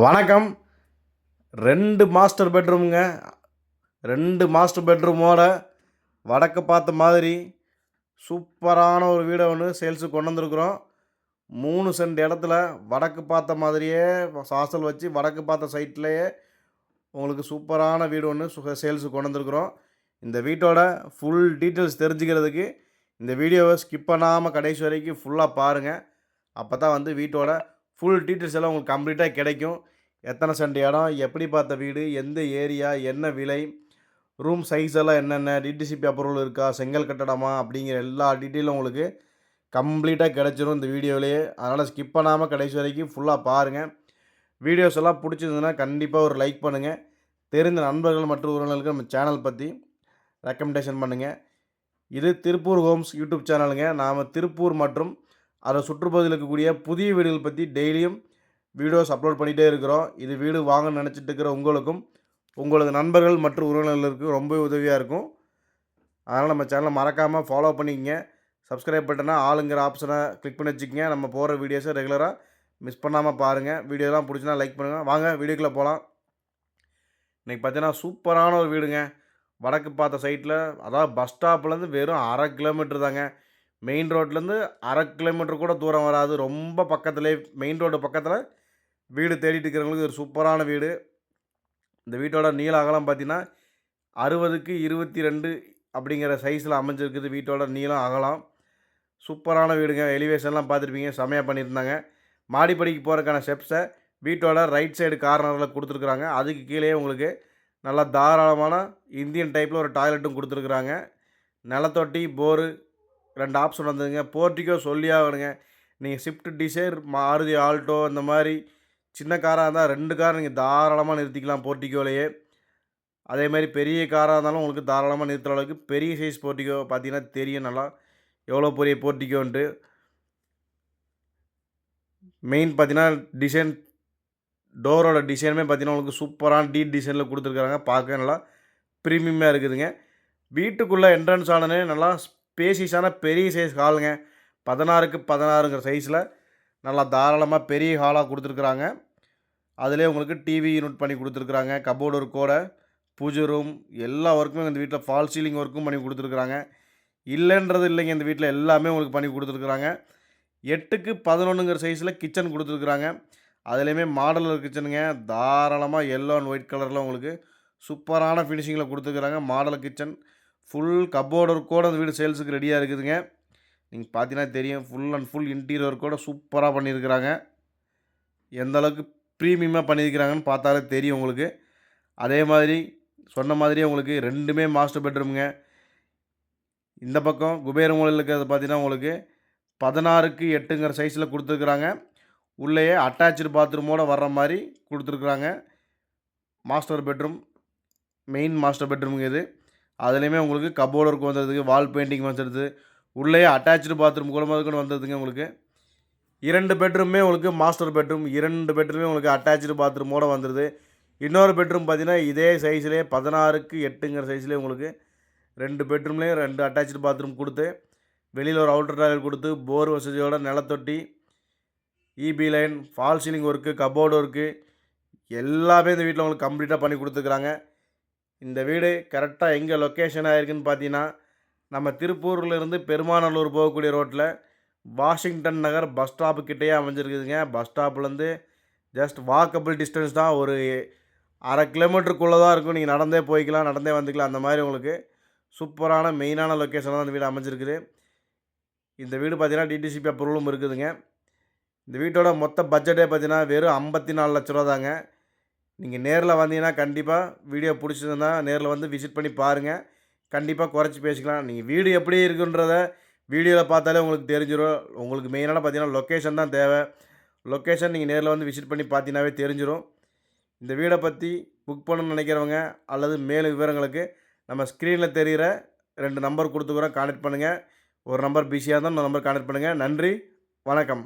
வணக்கம். ரெண்டு மாஸ்டர் பெட்ரூமுங்க ரெண்டு மாஸ்டர் பெட்ரூமோட வடக்கு பார்த்த மாதிரி சூப்பரான ஒரு வீடை ஒன்று சேல்ஸுக்கு கொண்டு வந்திருக்குறோம். மூணு சென்ட் இடத்துல வடக்கு பார்த்த மாதிரியே சாசல் வச்சு வடக்கு பார்த்த சைட்லேயே உங்களுக்கு சூப்பரான வீடு ஒன்று சு சேல்ஸுக்கு கொண்டு வந்திருக்குறோம். இந்த வீட்டோட ஃபுல் டீட்டெயில்ஸ் தெரிஞ்சுக்கிறதுக்கு இந்த வீடியோவை ஸ்கிப் பண்ணாமல் கடைசி வரைக்கும் ஃபுல்லாக பாருங்கள் அப்போ தான் வந்து வீட்டோட ஃபுல் டீட்டெயில்ஸ் எல்லாம் உங்களுக்கு கம்ப்ளீட்டாக கிடைக்கும். எத்தனை சென்ட் இடம் எப்படி பார்த்த வீடு எந்த ஏரியா என்ன விலை ரூம் சைஸ் எல்லாம் என்னென்ன டிடிசிபி அப்ரூவல் இருக்கா செங்கல் கட்டடமா அப்படிங்கிற எல்லா டீட்டெயிலும் உங்களுக்கு கம்ப்ளீட்டாக கிடச்சிரும் இந்த வீடியோவிலேயே. அதனால் ஸ்கிப் பண்ணாமல் கடைசி வரைக்கும் ஃபுல்லாக பாருங்கள் வீடியோஸ் எல்லாம் பிடிச்சிருந்ததுன்னா கண்டிப்பாக ஒரு லைக் பண்ணுங்கள் தெரிந்த நண்பர்கள் மற்றும் உறவினர்களுக்கு நம்ம சேனல் பற்றி ரெக்கமெண்டேஷன் பண்ணுங்கள் இது திருப்பூர் ஹோம்ஸ் யூடியூப் சேனலுங்க நாம் திருப்பூர் மற்றும் அதை சுற்றுப்பகுதியில் இருக்கக்கூடிய புதிய வீடுகள் பற்றி டெய்லியும் வீடியோஸ் அப்லோட் பண்ணிகிட்டே இருக்கிறோம். இது வீடு வாங்க நினச்சிட்டு இருக்கிற உங்களுக்கும் உங்களது நண்பர்கள் மற்றும் உறவினர்களுக்கு ரொம்ப உதவியாக இருக்கும். அதனால் நம்ம சேனலை மறக்காமல் ஃபாலோ பண்ணிக்கங்க. சப்ஸ்கிரைப் பட்டனா ஆளுங்கிற ஆப்ஷனை கிளிக் பண்ணி வச்சுக்கோங்க. நம்ம போகிற வீடியோஸை ரெகுலராக மிஸ் பண்ணாமல் பாருங்கள் வீடியோலாம் பிடிச்சினா லைக் பண்ணுங்கள் வாங்க வீடியோக்குள்ளே போகலாம் இன்றைக்கி பார்த்தீங்கன்னா சூப்பரான ஒரு வீடுங்க. வடக்கு பார்த்த சைட்டில் அதாவது பஸ் ஸ்டாப்லேருந்து வெறும் அரை கிலோமீட்டர் தாங்க. மெயின் ரோட்லேருந்து அரை கிலோமீட்டர் கூட தூரம் வராது. ரொம்ப பக்கத்துலேயே மெயின் ரோடு பக்கத்தில் வீடு தேடிட்டு இருக்கிறவங்களுக்கு ஒரு சூப்பரான வீடு. இந்த வீட்டோட நீள அகலம் பார்த்திங்கன்னா அறுபதுக்கு இருபத்தி ரெண்டு அப்படிங்கிற சைஸில் அமைஞ்சிருக்குது வீட்டோட நீளம் அகலம். சூப்பரான வீடுங்க. எலிவேஷன்லாம் பார்த்துருப்பீங்க. செமையாக பண்ணியிருந்தாங்க. மாடிப்படிக்கு போகிறதுக்கான ஸ்டெப்ஸை வீட்டோட ரைட் சைடு கார்னரில் கொடுத்துருக்குறாங்க. அதுக்கு கீழே உங்களுக்கு நல்லா தாராளமான இந்தியன் டைப்பில் ஒரு டாய்லெட்டும் கொடுத்துருக்குறாங்க. நிலத்தொட்டி போரு ரெண்டு ஆப்ஷன் வந்ததுங்க. போர்ட்டிக்கோ சொல்லி ஆகணுங்க. நீங்கள் ஸ்விஃப்ட் டிசைர் மாருதி ஆல்டோ இந்த மாதிரி சின்ன காராக இருந்தால் ரெண்டு கார் நீங்கள் தாராளமாக நிறுத்திக்கலாம் போர்ட்டிக்கோலையே அதே மாதிரி பெரிய காராக இருந்தாலும் உங்களுக்கு தாராளமாக நிறுத்துகிற அளவுக்கு பெரிய சைஸ் போர்ட்டிக்கோ பார்த்தீங்கன்னா தெரியும் நல்லா. எவ்வளோ பெரிய போர்ட்டிக்கோன்ட்டு மெயின் பார்த்தீங்கன்னா டிசைன் டோரோட டிசைனுமே பார்த்தீங்கன்னா உங்களுக்கு சூப்பரான டீ டிசைனில் கொடுத்துருக்குறாங்க பார்க்க நல்லா ப்ரீமியமாக இருக்குதுங்க. வீட்டுக்குள்ளே என்ட்ரன்ஸ் ஆனனே நல்லா பேசிஸான பெரிய சைஸ் ஹாலுங்க பதினாறுக்கு பதினாறுங்கிற சைஸில் நல்லா தாராளமாக பெரிய ஹாலாக கொடுத்துருக்குறாங்க. அதிலே உங்களுக்கு டிவி யூனிட் பண்ணி கொடுத்துருக்குறாங்க. கபோர்டு ஒர்க்கோட பூஜை ரூம் எல்லா ஒர்க்குமே இந்த வீட்டில் ஃபால் சீலிங் ஒர்க்கும் பண்ணி கொடுத்துருக்குறாங்க. இல்லைன்றது இல்லைங்க இந்த வீட்டில் எல்லாமே உங்களுக்கு பண்ணி கொடுத்துருக்குறாங்க. எட்டுக்கு பதினொன்றுங்கிற சைஸில் கிச்சன் கொடுத்துருக்குறாங்க. அதுலேயுமே மாடலர் கிச்சனுங்க தாராளமாக எல்லோ அண்ட் ஒயிட் கலரில் உங்களுக்கு சூப்பரான ஃபினிஷிங்கில் கொடுத்துருக்குறாங்க. மாடல் கிச்சன் ஃபுல் கப்போர்டு ஒர்க்கோடு அந்த வீடு சேல்ஸுக்கு ரெடியாக இருக்குதுங்க. நீங்கள் பார்த்தீங்கன்னா தெரியும் ஃபுல் அண்ட் ஃபுல் இன்டீரியர் ஒர்க்கோட சூப்பராக பண்ணியிருக்கிறாங்க. எந்த அளவுக்கு ப்ரீமியமாக பண்ணியிருக்கிறாங்கன்னு பார்த்தாலே தெரியும் உங்களுக்கு. அதே மாதிரி சொன்ன மாதிரியே உங்களுக்கு ரெண்டுமே மாஸ்டர் பெட்ரூமுங்க இந்த பக்கம் குபேர மூலையில் இருக்கிறது பார்த்தீங்கன்னா உங்களுக்கு பதினாறுக்கு எட்டுங்கிற சைஸில் கொடுத்துருக்குறாங்க. உள்ளேயே அட்டாச்சு பாத்ரூமோடு வர்ற மாதிரி கொடுத்துருக்குறாங்க. மாஸ்டர் பெட்ரூம் மெயின் மாஸ்டர் பெட்ரூமுங்க இது. அதுலேயுமே உங்களுக்கு கபோர்டு ஒர்க் வந்துடுது வால் பெயிண்டிங் வந்துடுது உள்ளே அட்டாச்சு பாத்ரூம் கூட கூட வந்துடுதுங்க உங்களுக்கு. இரண்டு பெட்ரூமே உங்களுக்கு மாஸ்டர் பெட்ரூம் இரண்டு பெட்ரூமே உங்களுக்கு அட்டாச்சு பாத்ரூமோடு வந்துடுது இன்னொரு பெட்ரூம் பார்த்தீங்கன்னா இதே சைஸ்லேயே பதினாறுக்கு எட்டுங்கிற சைஸ்லேயே உங்களுக்கு ரெண்டு பெட்ரூம்லேயும் ரெண்டு அட்டாச்சு பாத்ரூம் கொடுத்து வெளியில் ஒரு அவுட்டர் டாய்லெட் கொடுத்து போர் வசதியோட நிலத்தொட்டி EB line fall ceiling work cupboard work எல்லாமே இந்த வீட்டில் உங்களுக்கு கம்ப்ளீட்டாக பண்ணி கொடுத்துருக்குறாங்க. இந்த வீடு கரெக்டாக எங்கே லொக்கேஷன் ஆகிருக்குன்னு பார்த்தீங்கன்னா நம்ம திருப்பூர்லேருந்து பெருமாநல்லூர் போகக்கூடிய ரோட்டில் வாஷிங்டன் நகர் பஸ் ஸ்டாப்பு கிட்டேயே அமைஞ்சிருக்குதுங்க. பஸ் ஸ்டாப்லேருந்து ஜஸ்ட் வாக்கபிள் டிஸ்டன்ஸ் தான். ஒரு அரை கிலோமீட்டருக்குள்ளே தான் இருக்கும். நீங்கள் நடந்தே போய்க்கலாம் நடந்தே வந்துக்கலாம். அந்த மாதிரி உங்களுக்கு சூப்பரான மெயினான லொக்கேஷன் தான் இந்த வீடு அமைஞ்சிருக்குது. இந்த வீடு பார்த்தீங்கன்னா டிடிசிபி அப்ரூவலும் இருக்குதுங்க. இந்த வீட்டோட மொத்த பட்ஜெட்டே பார்த்தீங்கன்னா வெறும் ஐம்பத்தி நாலு லட்ச ரூபா தாங்க நீங்கள் நேரில் வந்தீங்கன்னா கண்டிப்பாக வீடியோ பிடிச்சதுன்னா நேரில் வந்து விசிட் பண்ணி பாருங்கள் கண்டிப்பாக குறைச்சி பேசிக்கலாம். நீங்கள் வீடு எப்படி இருக்குன்றத வீடியோவில் பார்த்தாலே உங்களுக்கு தெரிஞ்சிடும் உங்களுக்கு மெயினான பார்த்தீங்கன்னா லொக்கேஷன் தான் தேவை. லொக்கேஷன் நீங்கள் நேரில் வந்து விசிட் பண்ணி பார்த்தீங்கன்னாவே தெரிஞ்சிடும் இந்த வீடை பற்றி புக் பண்ணணும்னு நினைக்கிறவங்க அல்லது மேலும் விவரங்களுக்கு நம்ம ஸ்க்ரீனில் தெரிகிற ரெண்டு நம்பர் கொடுத்துக்கிறோம். கான்டெக்ட் பண்ணுங்கள் ஒரு நம்பர் பிஸியாக இருந்தால் இந்த நம்பர் கான்டெக்ட் பண்ணுங்கள் நன்றி. வணக்கம்.